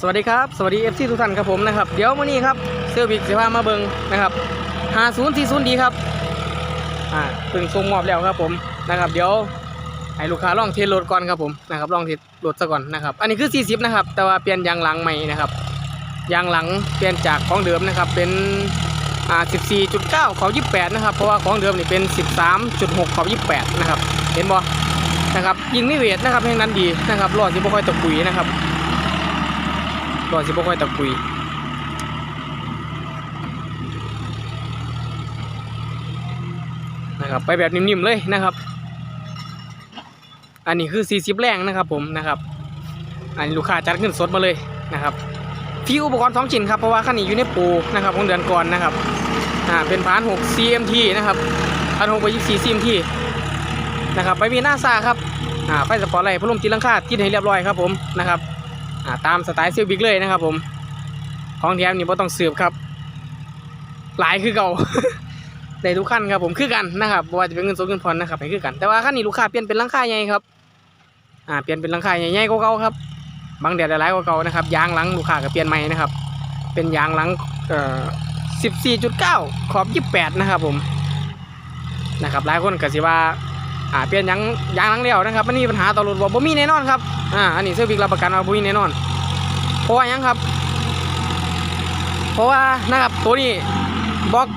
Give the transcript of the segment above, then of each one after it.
สวัสดีครับ สวัสดีเอฟซีทุกท่านครับผมนะครับ เดี๋ยววันนี้ครับเซอร์วิสเสียพามาเบิงนะครับ5040ดีครับอ่าเพิ่งส่งมอบแล้วครับผมนะครับ เดี๋ยวให้ลูกค้าลองเทสรถก่อนครับผมนะครับลองเทสรถซะก่อนนะครับ อันนี้คือ 40 นะครับ แต่ว่าเปลี่ยนยางหลังใหม่นะครับยางหลังเปลี่ยนจากของเดิมนะครับเป็นอ่า14.9 ขอบ28 นะครับ เพราะว่าของเดิมนี่เป็น 13.6 ขอบ28 นะครับ เห็นบ่นะครับยิงไม่เวทนะครับแห่งนั้นดีนะครับรอดที่บ่ค่อยตกปุ๋ยนะครับ ก่อนสิบ่ค่อยตะกุยนะครับไปแบบนิ่มๆเลยนะครับ อันนี้คือ 40 แรงนะครับผมนะครับ อันนี้ลูกค้าจัดเงินสดมาเลยนะครับฟีอุปกรณ์ท้องถิ่นครับเพราะว่าคันนี้อยู่ในปูนะครับของเดือนก่อนนะครับอ่าเป็นพาน6 CMT นะครับพาน6ไป24 CMT นะครับไปมีหน้าซาครับอ่าไฟสปอร์ตไลท์พัดลมตีลังคาติดให้เรียบร้อยครับผมนะครับ ตามสไตล์ซิลบิกเลยนะครับผม ของแถมนี่ไ่ต้องสืบครับ หลายคือเก่าในทุกขั้นครับผมคือกันนะครับบว่าจะเป็นเงินสดเงินผ่อนนะครับให้คือกัน แต่ว่าขั้นนี้ลูกค้าเปลี่ยนเป็นลังค่าใหญ่ครับ อ่าเปลี่ยนเป็นลังค่าใหญ่ๆกว่าเก่าครับ บางแดดหลายกว่าเก่านะครับยางหลังลูกค้าก็เปลี่ยนใหม่นะครับ เป็นยางหลังเอ่อ14.9ขอบ28นะครับผมนะครับหลายคนก็สิว่า อ่าเปลี่ยนยางยางหลังแล้วนะครับมันมีปัญหาต่อรถบ่บ่มีแน่นอนครับอ่าอันนี้เซอร์วิสรับประกันว่าบ่มีแน่นอน เพราะว่ายังครับ เพราะว่านะครับตัวนี้บล็อก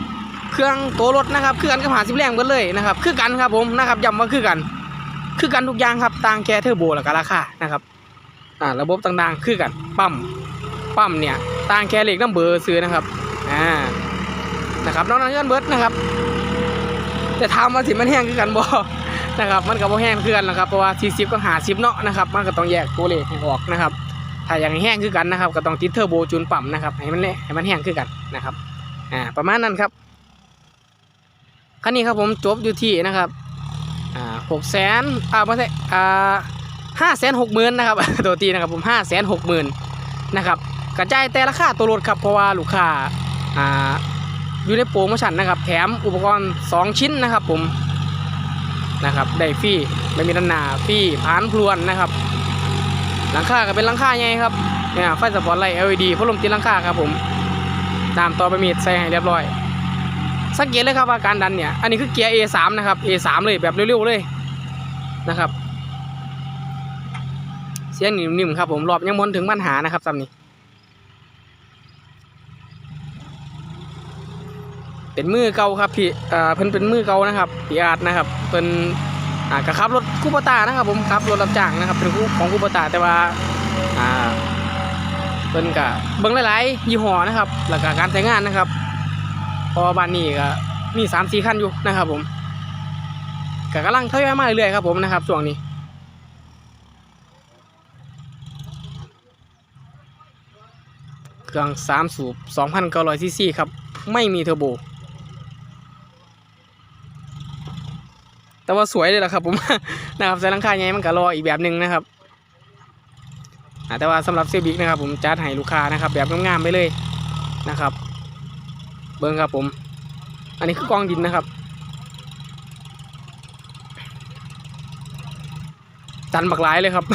เครื่องตัวรถนะครับคือกันกับหาสิบแรงเบิดเลยนะครับ คือกันครับผมนะครับย้ำว่าคือกัน คือกันทุกอย่างครับต่างแค่เทอร์โบแล้วก็ราคานะครับอ่าระบบต่างๆคือกันปั๊มปั๊มเนี่ยต่างแค่เลขน้ำเบอร์ซื้อนะครับอ่านะครับน้องนั้นเงินเบิร์ดนะครับแต่ถามาสิมันแห้งคือกันบ่ นะครับมันก็บ่แห้งคือกันนะครับเพราะว่า40กับ50เนาะนะครับมันก็ต้องแยกตัวเลขให้ออกนะครับถ้าอย่างแห้งคือกันนะครับ ก็ต้องติดเทอร์โบจูนปั๊มนะครับให้มันแหละให้มันแห้งคือกันนะครับอ่าประมาณนั้นครับคันนี้ครับผมจบอยู่ที่นะครับอ่าหกแสนอ่าไม่ใช่อ่าห้าแสนหกหมื่นนะครับตัวตีนะครับผมห้าแสนหกหมื่นนะครับกระจายแต่ราคาตัวรถครับเพราะว่าลูกค้าอ่าอยู่ในโปรโมชั่นนะครับ แถมอุปกรณ์ 2 ชิ้นนะครับผม นะครับ ได้ฟรีไม่มีด้านหน้าฟรีผานพลวนนะครับ หลังคาก็เป็นหลังคาใหญ่ครับเนี่ยไฟสปอตไลท์ LED พัดลมติดหลังคาครับผม ตามต่อไปมีดใส่ให้เรียบร้อย สังเกตเลยครับว่าการดันเนี่ย อันนี้คือเกียร์ A3 นะครับ A3 เลยแบบเร็วๆเลยนะครับ เสียงนิ่มๆครับผมรอบยังมนถึงปัญหานะครับสำนี้ เป็นมือเก่าครับพี่อ่าเพิ่นเป็นมือเก่านะครับพี่อาร์ตนะครับเพิ่นอ่ากขับรถคูปตานะครับ ผมขับรถรับจ้างนะครับ เป็นของคูปตาแต่ว่าอ่าเป็นกะเบิ้งหลายๆยี่ห้อนะครับ แล้วก็การใช้งานนะครับพอบ้านนี้ก็มีสามสี่คันอยู่นะครับ ผมก็กำลังทยอยมาเรื่อยๆครับผมนะครับช่วงนี้เครื่องสามสูบ2,900ซีซีครับ ไม่มีเทอร์โบ แต่ว่าสวยเลยล่ะครับผม นะครับใส่หลังคาใหญ่มันก็รออีกแบบหนึ่งนะครับแต่ว่าสำหรับเซลบิกนะครับ ผมจัดให้ลูกค้านะครับ แบบงามๆไปเลยนะครับ เบิ้งครับผม อันนี้คือกองดินนะครับจันบักหลายเลยครับ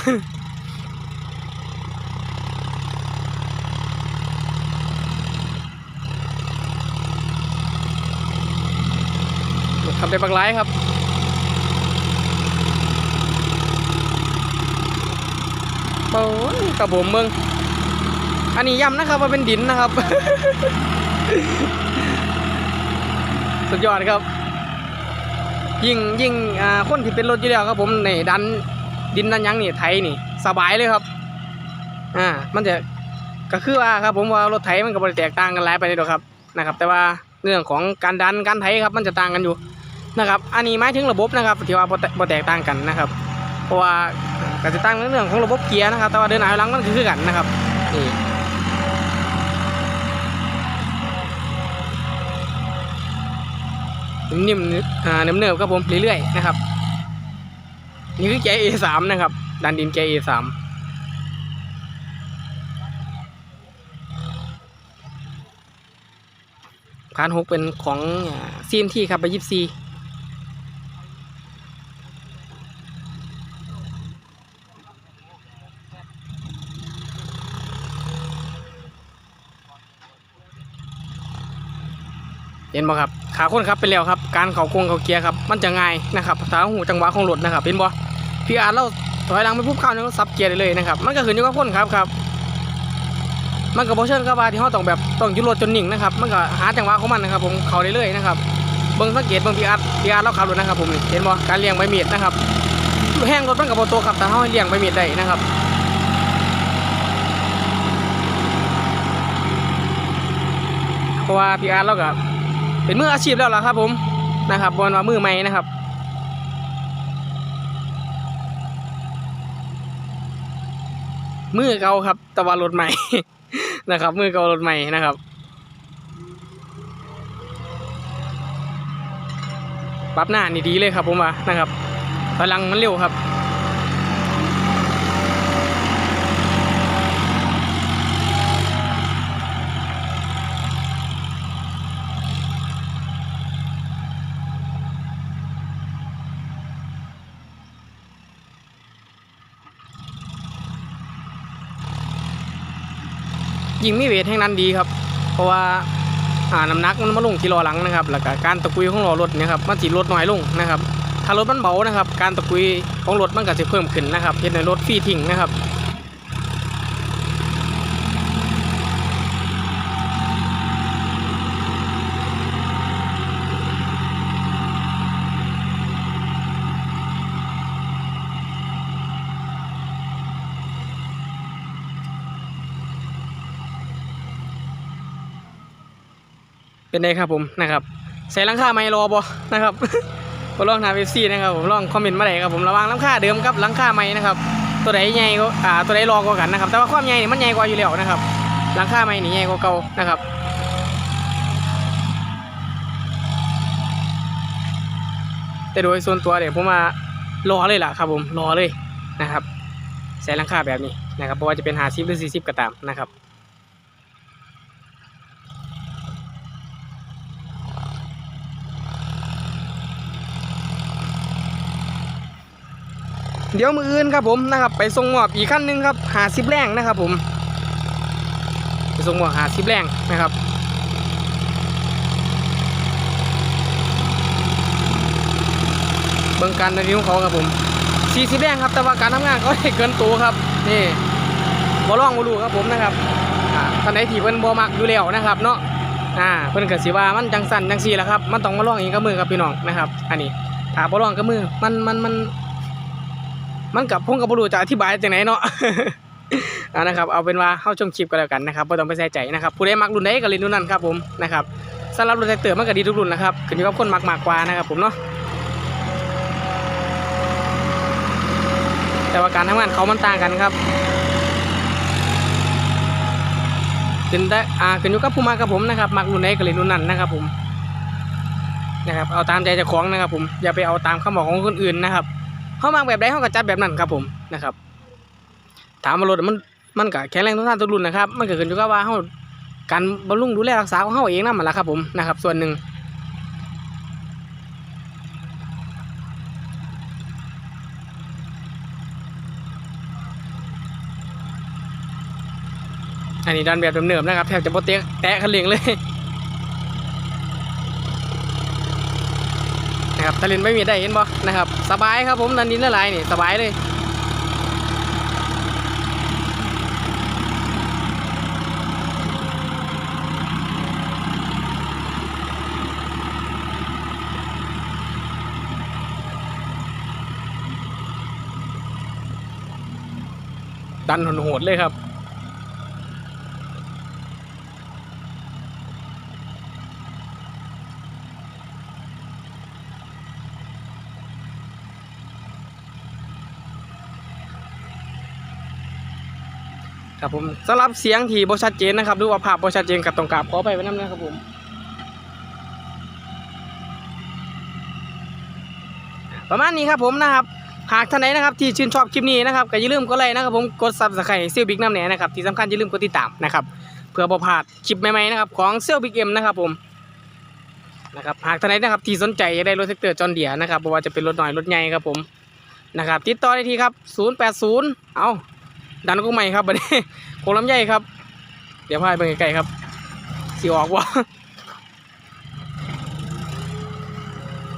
ทำได้บักหลายครับ โอ้ยกับผมเมืองอันนี้ย้ำนะครับว่าเป็นดินนะครับ สุดยอดครับ ยิ่งยิ่งคนที่เป็นรถอยู่แล้วครับ ผมในดันดินดันยังนี่ไถนี่ สบายเลยครับ อ่า มันจะก็คือว่าครับ ผมว่ารถไถมันก็บริแตกต่างกันหลายไปเลยหรอกครับนะครับ แต่ว่าเรื่องของการดันการไถครับ มันจะต่างกันอยู่นะครับ อันนี้หมายถึงระบบนะครับที่ว่าบ่แตบ่แตกต่างกันนะครับ เพราะว่า ก็จะตั้งในเรื่องของระบบเกียร์นะครับ แต่ว่าเดินหน้ายหลังมันก็คือกันนะครับนี่นิ่มๆอ่าเนิบๆครับผมเรื่อยๆนะครับ นี่คือเกียร์ A3 นะครับ ดันดินเกียร์ A3 พานหกเป็นของซีมที่ครับไปยิบซี เห็นบ่ครับขาคนขับไปแล้วครับ การเขาโคงเขาเกียร์ครับมันจะง่ายนะครับตาหูจังหวะของรถนะครับเห็นบ่พี่อาร์เราถอยหลังไปปุ๊บเข้าเนี่ยซับเกียร์ได้เลยนะครับมันก็ขึ้นอยู่กับคนครับครับมันก็บ่เชิงกับว่าที่เขาต้องแบบต้องหยุดรถจนนิ่งนะครับมันก็หาจังหวะของมันนะครับผมเขาเรื่อยนะครับเบิ่งสังเกตเบิ่งพี่อาร์พี่อาร์เราขับรถนะครับผมเห็นบ่การเลี้ยงใบมีดนะครับแห้งรถมันกับโตครับแต่เขาให้เลี้ยงใบมีดได้นะครับเพราะว่าพี่อาร์เราก็ เป็นมืออาชีพแล้วล่ะครับ ผมนะครับบอลว่ามือใหม่นะครับมือเก่าครับต่ว่ารถใหม่ นะครับ มือเก่ารถใหม่นะครับปรับหน้านี่ดีเลยครับผมว่านะครับพลังมันเร็วครับ ยิงมีเวทแห่งนั้นดีครับ เพราะว่าอ่าน้ำหนักมันมาลงที่ล้อหลังนะครับ แล้วก็การตะกุยของล้อรถเนะครับมันสิลดน้อยลงนะครับถ้ารถมันเบานะครับ การตะกุยของรถมันก็จะเพิ่มขึ้นนะครับเห็นในรถฟรีทิ้งนะครับ เป็นไงครับผมนะครับใส่ลังค่าไม่รอบอนะครับก็ลองทำเอฟซีนะครับผมลองคอมเมนต์มาได้ครับผมระวังลังค่าเดิมกับลังค่าใหม่นะครับตัวไหนใหญ่ก็อ่าตัวไหนรอกว่ากันนะครับ แต่ว่าความใหญ่นี่มันใหญ่กว่าอยู่แล้วนะครับลังค่าใหม่นี่ใหญ่กว่าเก่านะครับแต่โดยส่วนตัวเดี๋ยผมมารอเลยล่ะครับผมรอเลยนะครับใส่ลังค่าแบบนี้นะครับเพราะว่าจะเป็นหาซิบหรือสี่สิบก็ตามนะครับ เดี๋ยวมืออื่นครับผมนะครับ ไปส่งมอบอีกขั้นหนึ่งครับหาสิบแรงนะครับผมไปส่งมอบหาสิบแรงนะครับเบิ่งการรีวิวของเขาครับผมสี่สิบแรงครับแต่ว่าการทำงานเขาได้เกินตัวครับนี่บ่ลองบ่รู้ครับผมนะครับอ่าท่านใดที่เพิ่นบ่มักอยู่แล้วนะครับเนาะอ่าเพิ่นเก็สิว่ามันจังสั่นจังซี่แหละครับ มันต้องมาลองเองกับมือครับพี่น้องนะครับ อันนี้ถ้าบ่ลองกับมือมันมันมัน มันกับผมกับบุรูจะอธิบายจากไหนเนาะเอานะครับเอาเป็นว่าเข้าชมคลิปกันแล้วกันนะครับไม่ต้องไปใส่ใจนะครับผู้ใดมักรุ่นใดก็เล่นรุ่นนั้นครับผมนะครับสำหรับรุ่นแท็กเตอร์มันก็ดีทุกรุ่นนะครับขึ้นอยู่กับคนมักมากกว่านะครับผมเนาะแต่ว่าการทำงานเขามันต่างกันครับขึ้นได้อ่าขึ้นอยู่กับผู้มักกับผมนะครับมักรุ่นใดก็เล่นรุ่นนั้นนะครับผมนะครับเอาตามใจเจ้าของนะครับผมอย่าไปเอาตามคำบอกของคนอื่นนะครับ เขามาแบบใดเขาก็จัดแบบนั้นครับผมนะครับ ถามว่ารถมันมันก็แข็งแรงทุกท่านทุกรุ่นนะครับ มันก็ขึ้นอยู่กับว่าเขาการบำรุงดูแลรักษาของเขาเองนั่นแหละครับผมนะครับ ส่วนหนึ่งอันนี้ดันแบบเดิมๆนะครับแทบจะโปเตะแตะคันเร่งเลย นะครับทะเลนไม่มีได้เห็นบ่นะครับสบายครับผมดันดินละลายนี่สบายเลยดันโหดเลยครับ ครับผมสำหรับเสียงที่บชัดเจนนะครับหรือว่าภาพบชัดเจนกับตรงกราบขอไปไว้น้ำนะครับผมประมาณนี้ครับผมนะครับหากท่านใดนนะครับที่ชื่นชอบคลิปนี้นะครับก็อย่าลืมกดไลค์นะครับผมกดซับสไครต์เซลบิ๊กน้ำแหน่นะครับที่สำคัญอย่าลืมกดติดตามนะครับเพื่อบ่พลาดคลิปใหม่ๆนะครับของเซลบิ๊กเอ็มนะครับผมนะครับหากท่านใดนะครับที่สนใจอยากได้รถแท็กเตอร์จอนเดียนะครับบ่ว่าจะเป็นรถหน่อยรถใหญ่ครับผมนะครับติดต่อได้ที่ครับ 080 เอา ดันกุ้งใหม่ครับบัดนี้โคลำใหญ่ครับ เดี๋ยวพายไปไกลๆครับสีออกวะ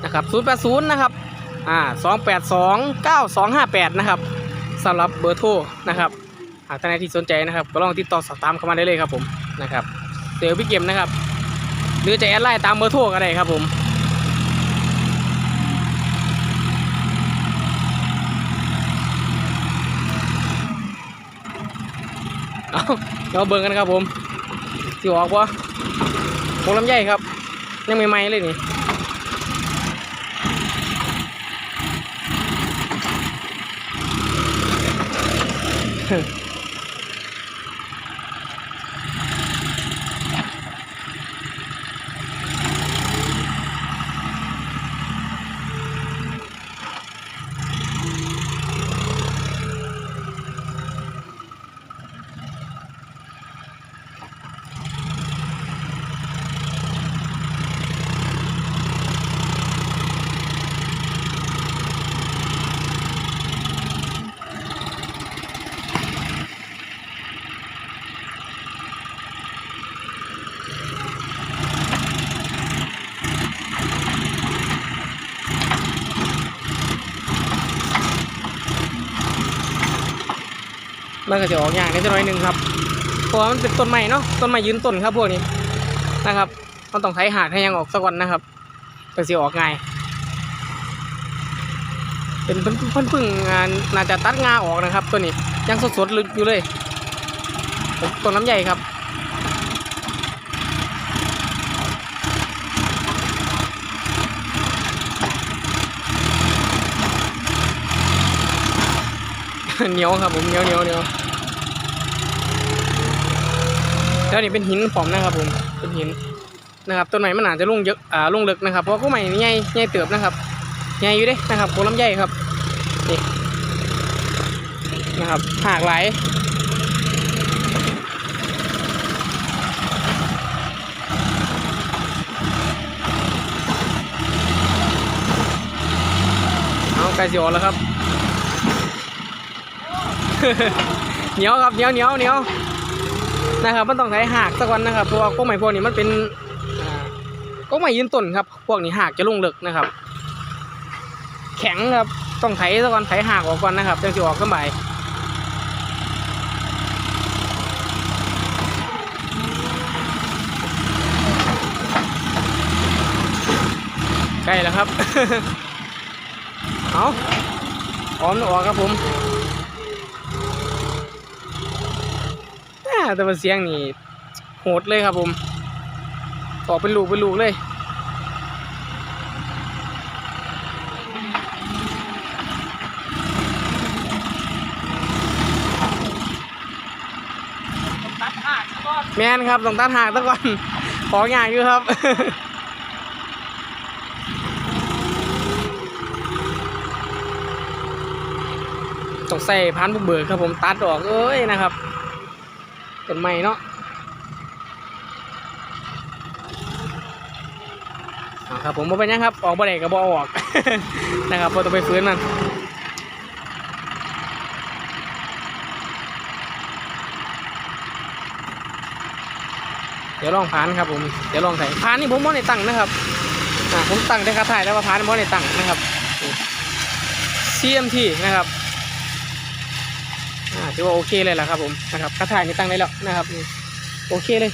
นะครับ080นะครับอ่า282 9258นะครับสำหรับเบอร์โทรนะครับหากท่านใดที่สนใจนะครับ ก็ลองติดต่อสอบถามเข้ามาได้เลยครับผมนะครับเดี๋ยวพี่เกมนะครับ หรือจะแอดไลน์ตามเบอร์โทรก็ได้ครับผม เอาเราเบิ่งกันครับผมสิออกวะโมลำไยครับ ยังใหม่ๆเลยนี่ มันก็จะออกอย่างนี้จะน้อยหนึ่งครับเพราะว่ามันเป็นต้นใหม่เนาะต้นใหม่ยืนต้นครับพวกนี้นะครับมันต้องไถหาดให้ยังออกสักวันนะครับก็จะออกง่ายเป็นเพิ่นเพิ่งงานน่าจะตัดงาออกนะครับ ตัวนี้ยังสดๆอยู่เลยต้นน้ำใหญ่ครับเหนียวครับผมเหนียวเหนียวเหนียว แล้วนี่เป็นหินผมนะครับผมเป็นหินนะครับต้นไม้มันอาจจะลุ่งเยอะอ่าลุ่งลึกนะครับเพราะก็ใหม่นี่ใหญ่ใหญ่เติบนะครับใหญ่อยู่เด้นะครับโคลำใหญ่ครับนี่นะครับหากไหลายเอาไก่สิออกแล้วครับเหนียวครับเหนียวเหนียวเหนียว นะครับ มันต้องใช้หากสักวันนะครับเพราะว่าพวกใหม่พวกนี้มันเป็นก็ใหม่ยืนต้นครับ พวกนี้หากจะลงเลึกนะครับ แข็งครับต้องไถสักวันไถหากออกก่อนนะครับจังจะออกสบายใกล้แล้วครับ เอาพร้อมออกครับผม อ่า แต่ว่าเสียงนี่โหดเลยครับผมออกเป็นลูกเป็นลูกเลยแมนครับต้องตัดหากตะก่อน ของอย่างอยู่ครับ ต้องใส่พันบุกเบิกครับผมตัดออกเอ้ยนะครับ ต้นไม้เนาะอ่าครับผมบ่เป็นยังครับ ออกบ่ได้ก็บ่ออกนะครับบ่ต้องไปฟื้นมันเดี๋ยวลองพานครับผม เดี๋ยวลองใส่พานนี่ผมบ่ได้ตั้งนะครับผมตั้งได้คาถ่ายแล้วว่าพานบ่ได้ตั้งนะครับ CMT นะครับ ถือว่าโอเคเลยแหละครับผมนะครับกระถายนี่ตั้งได้แล้วนะครับนี่โอเคเลย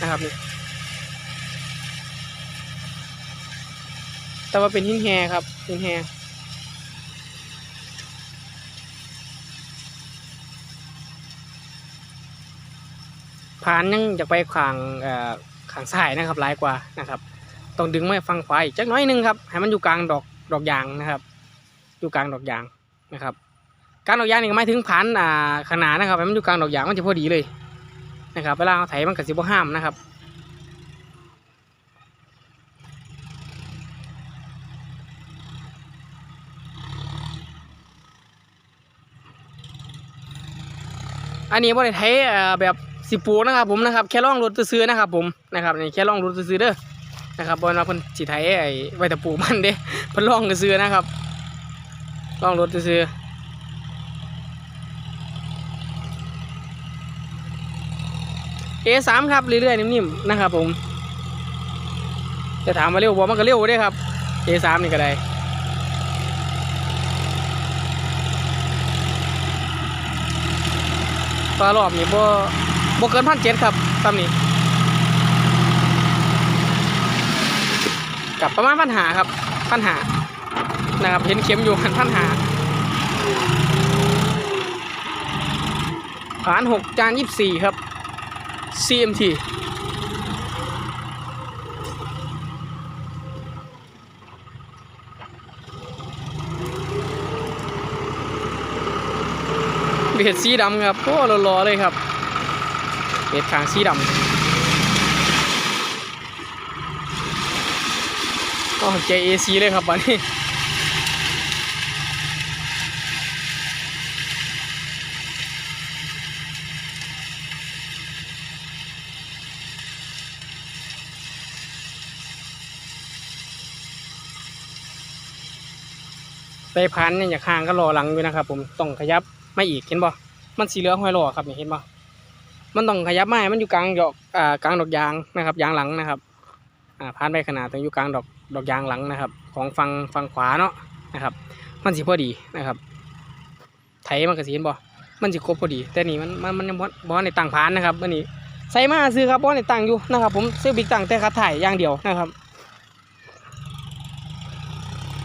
นะครับนี่แต่ว่าเป็นหินแฮครับหินแฮผ่านยังจะไปขางขางซ้ายนะครับหลายกว่านะครับต้องดึงไม่ฟังขวาอีกจักน้อยนึงครับให้มันอยู่กลางดอกดอกยางนะครับ อยู่กลางดอกยางนะครับ การดอกยางนี่ก็หมายถึงพันอ่าขนาดนะครับมันอยู่กลางดอกยางมันจะพอดีเลยนะครับเวลาเราไถมันก็สิบ่ห้ามนะครับอันนี้บ่ได้ไถเอ่อแบบสิปูนะครับผมนะครับแค่ล่องรถซื้อนะครับผมนะครับนี่แค่ล่องรถซื้อเด้อนะครับบ่ว่าเพิ่นสิไถไอ้ไว้แต่ปูมันเด้พิ่นล่องซื้อนะครับล่องรถซื้อ ๆ A3 ครับเรื่อยๆนิ่มๆนะครับผมจะถามว่าเร็วบ่มันก็เร็วเด้ครับ A3 นี่ก็ได้ปลารอบนี่บ่บ่เกินพันเจ็ดครับตามนี้กับประมาณพันหาครับพันหานะครับเห็นเข็มอยู่พันพันหาฐานหกจานยี่สิบสี่ครับ CMT เบ็ดสีดำครับโอ้รอๆเลยครับเบ็ดขางสีดำโอ้เจเอซีเลยครับวันนี้ ไปพันเนี่ยอย่าข้างก็รอหลังอยู่นะครับผมต้องขยับไม่อีกเห็นบ่มันสีเหลืองห้อยรอครับเห็นบ่มันต้องขยับไม่มันอยู่กลางดอกอ่ากลางดอกยางนะครับยางหลังนะครับอ่าพันไปขนาดต้องอยู่กลางดอกดอกยางหลังนะครับ ของฝั่งฝั่งขวาเนาะนะครับ มันสิพอดีนะครับ ไถมันก็สิเห็นบ่มันสิครบพอดี แต่นี่มันมันมันยังบ่บ่ในต่างพานนะครับอันนี้ใส่มาซื้อครับบ่ในต่างอยู่นะครับ ผมซื้อบิ๊กต่างแต่คัดถ่ายอย่างเดียวนะครับ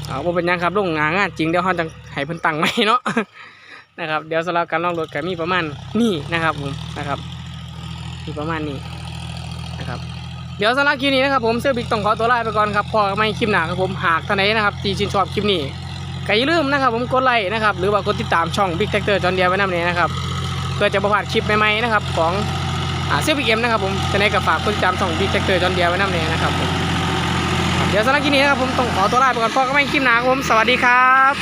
เอาบ่เป็นยังครับลงงานงานจริงเดี๋ยวเขาจะให้เพิ่นตังใหม่เนาะนะครับเดี๋ยวสำหรับการลองรถก็มีประมาณนี้นะครับผมนะครับมีประมาณนี้นะครับเดี๋ยวสำหรับคลิปนี้นะครับผมเสื้อบิ๊กต้องขอตัวลาไปก่อนครับพอไม่คลิปหนาครับผมหากท่านใดนะครับที่ชื่นชอบคลิปนี้ก็อย่าลืมนะครับผมกดไลค์นะครับหรือว่ากดติดตามช่อง Big Tractor จอนเดียไว้นำเนี่ยนะครับเพื่อจะประพาดคลิปใหม่ๆนะครับของเสื้อบิ๊กเอ็มนะครับผมจะได้กับฝากกดติดตามช่อง Big Tractor จอนเดียไว้นำเนี่ยนะครับผม เดี๋ยวสำหรับคลิปนี้นะครับผมต้องขอตัวลาไปก่อนพอก็ไม่คลิปหนาครับผมสวัสดีครับ